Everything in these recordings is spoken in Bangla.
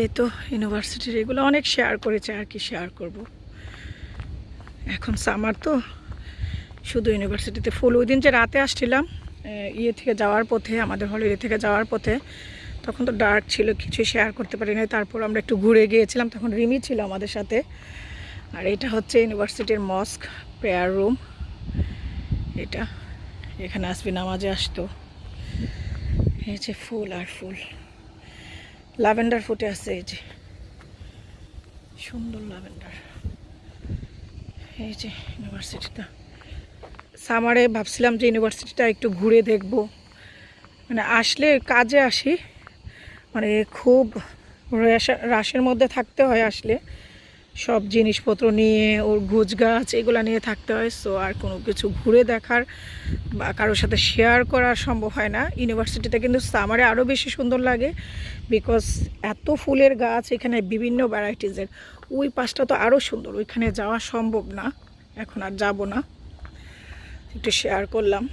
এই তো ইউনিভার্সিটির এগুলো অনেক শেয়ার করেছে, আর কি শেয়ার করব। এখন সামার তো, শুধু ইউনিভার্সিটিতে ফুল ওই দিন যে রাতে আসছিলাম ইয়ে থেকে যাওয়ার পথে, আমাদের হলিডে থেকে যাওয়ার পথে, তখন তো ডার্ক ছিল কিছু শেয়ার করতে পারি না তারপর আমরা একটু ঘুরে গিয়েছিলাম, তখন রিমি ছিল আমাদের সাথে। আর এটা হচ্ছে ইউনিভার্সিটির মস্ক প্রেয়ার রুম এটা, এখানে আসবি, নামাজে আসতো। এই যে ফুল আর ফুল। ল্যাভেন্ডার ফুটে আছে এই যে। সুন্দর ল্যাভেন্ডার। এই যে ইউনিভার্সিটিটা। সামারে ভাবছিলাম যে ইউনিভার্সিটিটা একটু ঘুরে দেখব। মানে আসলে কাজে আসি। মানে খুব রাশ- রাশের মধ্যে থাকতে হয় আসলে। সব জিনিসপত্র নিয়ে, ওর গুছ গাছ এগুলো নিয়ে থাকতে হয় সো আর কোনো কিছু ঘুরে দেখার বা কারোর সাথে শেয়ার করা সম্ভব হয় না। ইউনিভার্সিটিতে কিন্তু সামারে আরও বেশি সুন্দর লাগে বিকজ এত ফুলের গাছ এখানে বিভিন্ন ভ্যারাইটিসের ওই পাশটা তো আরও সুন্দর, ওইখানে যাওয়া সম্ভব না, এখন আর যাব না। একটু শেয়ার করলাম।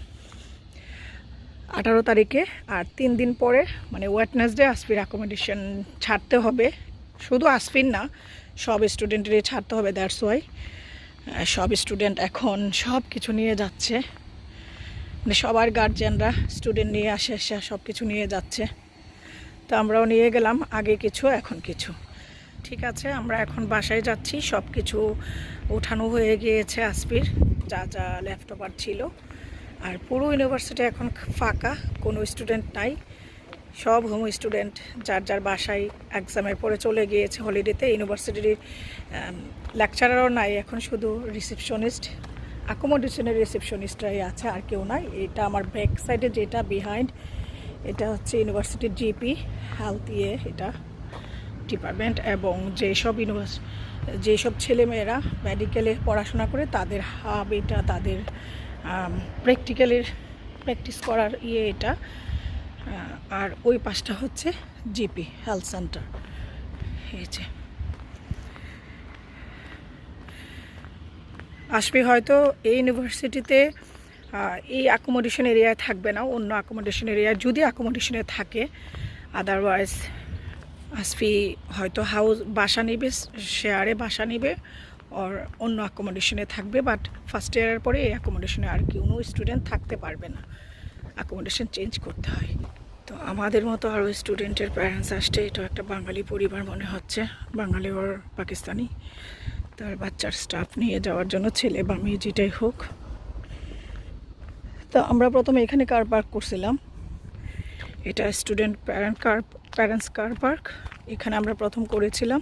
আঠারো তারিখে আর তিন দিন পরে মানে ওয়েটনেসডে আসফির অ্যাকোমোডেশন ছাড়তে হবে। শুধু আসফির না সব স্টুডেন্টেরই ছাড়তে হবে দ্যাটস ওয়াই সব স্টুডেন্ট এখন সব কিছু নিয়ে যাচ্ছে। মানে সবার গার্জেনরা স্টুডেন্ট নিয়ে আসে, এসে সব কিছু নিয়ে যাচ্ছে। তো আমরাও নিয়ে গেলাম, আগে কিছু, এখন কিছু। ঠিক আছে, আমরা এখন বাসায় যাচ্ছি, সব কিছু ওঠানো হয়ে গিয়েছে আসপির যা যা ল্যাপটপ আর ছিল। আর পুরো ইউনিভার্সিটি এখন ফাঁকা, কোনো স্টুডেন্ট নাই। সব হোম স্টুডেন্ট যার যার বাসায় এক্সামের পরে চলে গিয়েছে হলিডেতে ইউনিভার্সিটির লেকচারারও নাই, এখন শুধু রিসেপশনিস্ট অ্যাকোমোডেশনের রিসেপশনিস্টরাই আছে, আর কেউ নাই। এটা আমার ব্যাক সাইডে যেটা বিহাইন্ড এটা হচ্ছে ইউনিভার্সিটির জিপি হেলথ ইয়ে এটা ডিপার্টমেন্ট এবং যেসব ইউনিভার্স যেসব ছেলেমেয়েরা মেডিকেলে পড়াশোনা করে, তাদের হাব এটা, তাদের প্র্যাকটিক্যালের প্র্যাকটিস করার ইয়ে এটা। আর ওই পাশটা হচ্ছে জিপি হেলথ সেন্টার এই যে। আসবে হয়তো এই ইউনিভার্সিটিতে এই অ্যাকোমোডেশন এরিয়ায় থাকবে না, অন্য অ্যাকোমোডেশন এরিয়ায় যদি অ্যাকোমোডেশনে থাকে আদারওয়াইজ আসফি হয়তো হাউস বাসা নিবে শেয়ারে বাসা নিবে ওর অন্য অ্যাকোমোডেশনে থাকবে। বাট ফার্স্ট ইয়ারের পরে এই অ্যাকোমোডেশনে আর কি, কোনো স্টুডেন্ট থাকতে পারবে না। অ্যাকোমোডেশন চেঞ্জ করতে হয়। তো আমাদের মতো আরও স্টুডেন্টের প্যারেন্টস আসছে, এটা একটা বাঙালি পরিবার মনে হচ্ছে, বাঙালি ওর পাকিস্তানি। তার বাচ্চার স্টাফ নিয়ে যাওয়ার জন্য ছেলে বা মেয়ে যেটাই হোক। তো আমরা প্রথমে এখানে কার পার্ক করছিলাম। এটা student parent car parents car park এখানে আমরা প্রথম করেছিলাম।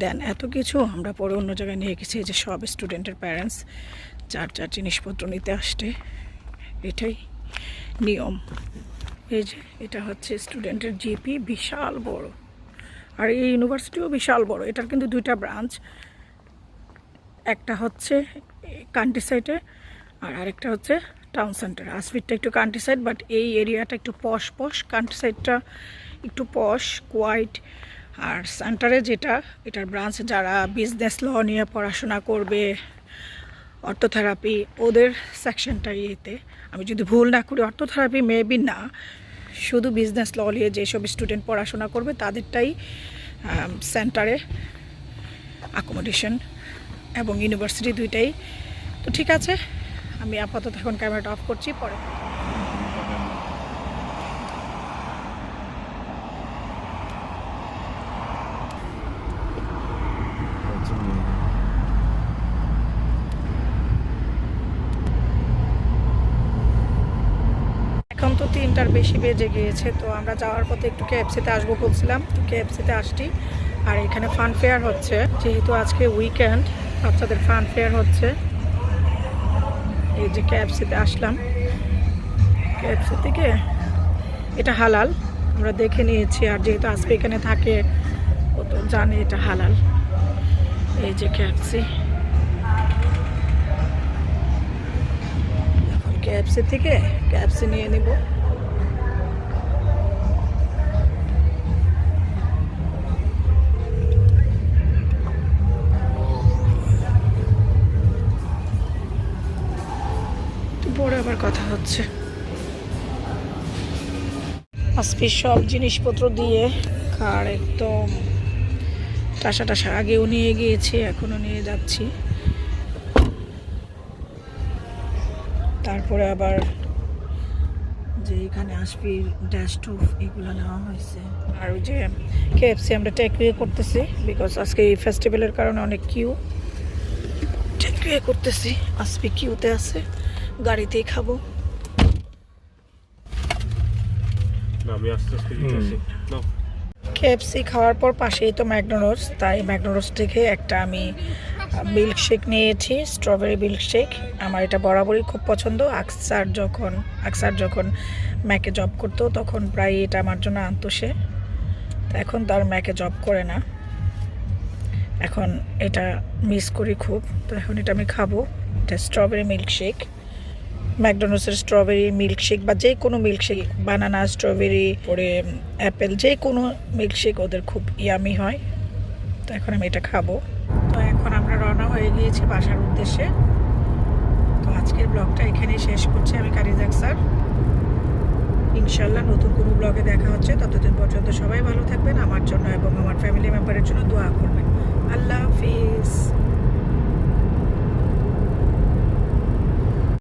দেন এত কিছু আমরা পরে অন্য জায়গায় নিয়ে গেছি যে সব স্টুডেন্টের প্যারেন্টস যার যার জিনিসপত্র নিতে আসছে, এটাই। নিয়ম। এই যে, এটা হচ্ছে স্টুডেন্টের জিপি বিশাল বড়। আর এই ইউনিভার্সিটিও বিশাল বড়, এটার কিন্তু দুইটা ব্রাঞ্চ একটা হচ্ছে কান্ট্রি সাইডে আর আরেকটা হচ্ছে টাউন সেন্টার আসফিটটা একটু কান্ট্রি সাইড বাট এই এরিয়াটা একটু পশ পশ কান্ট্রি সাইডটা একটু পশ কোয়াইট আর সেন্টারে যেটা, এটার ব্রাঞ্চ যারা বিজনেস ল নিয়ে পড়াশোনা করবে অর্থোথেরাপি ওদের সেকশনটা ইয়েতে আমি যদি ভুল না করি, অর্থোথেরাপি মেবি না। শুধু বিজনেস ল নিয়ে যেসব স্টুডেন্ট পড়াশোনা করবে, তাদেরটাই সেন্টারে অ্যাকোমোডেশন এবং ইউনিভার্সিটি দুইটাই। তো ঠিক আছে, আমি আপাতত এখন ক্যামেরাটা অফ করছি, পরে এখন তো তিনটার বেশি বেজে গিয়েছে, তো আমরা যাওয়ার পথে একটু কেএফসিতে আসব বলছিলাম, তো কেএফসিতে আসছি। আর এখানে ফান ফেয়ার হচ্ছে, যেহেতু আজকে উইকেন্ড বাচ্চাদের ফান ফেয়ার হচ্ছে। এই যে কেএফসিতে আসলাম। কেএফসি থেকে এটা হালাল, আমরা দেখে নিয়েছি, আর যেহেতু আজকে এখানে থাকে, ও তো জানে এটা হালাল। এই যে কেএফসি কেএফসি থেকে কেএফসি নিয়ে নিব। পরে আবার কথা হচ্ছে। আসফির সব জিনিসপত্র দিয়ে কার একদম টাসা টাসা। আগেও নিয়ে গিয়েছি, এখনও নিয়ে যাচ্ছি। তারপরে আবার যে এখানে আসবি ড্যাশ টুফ এগুলো নেওয়া হয়েছে। আর ওই যে কেএফসি আমরা টেকওয়ে করতেছি বিকজ আজকে এই ফেস্টিভ্যালের কারণে অনেক কিউ টেকওয়ে করতেছি। আসবি কিউতে আছে গাড়িতেই খাব। কেএফসি খাওয়ার পর পাশেই তো ম্যাকডোনাল্ডস তাই ম্যাকডোনাল্ডস থেকে একটা আমি মিল্ক শেক নিয়েছি স্ট্রবেরি মিল্কশেক আমার এটা বরাবরই খুব পছন্দ। আকসার যখন আকসার যখন ম্যাকে জব করতো, তখন প্রায় এটা আমার জন্য আনতো সে। তা এখন তার ম্যাকে জব করে না। এখন এটা মিস করি খুব। তো এখন এটা আমি খাব। এটা স্ট্রবেরি মিল্কশেক ম্যাকডোনাল্ডসের স্ট্রবেরি মিল্কশেক বা যে কোনো মিল্কশেক বানানা স্ট্রবেরি পরে অ্যাপেল যে কোনো মিল্কশেক ওদের খুব ইয়ামি হয়। তো এখন আমি এটা খাব। রওনা হয়ে গিয়েছি বাসার উদ্দেশ্যে। তো আজকের ব্লগটা এখানেই শেষ করছি আমি কারিজাক স্যার ইনশাল্লাহ নতুন কোনো ব্লগে দেখা হচ্ছে। ততদিন পর্যন্ত সবাই ভালো থাকবেন, আমার জন্য এবং আমার ফ্যামিলি মেম্বারের জন্য দোয়া করবেন। আল্লাহ হাফিজ।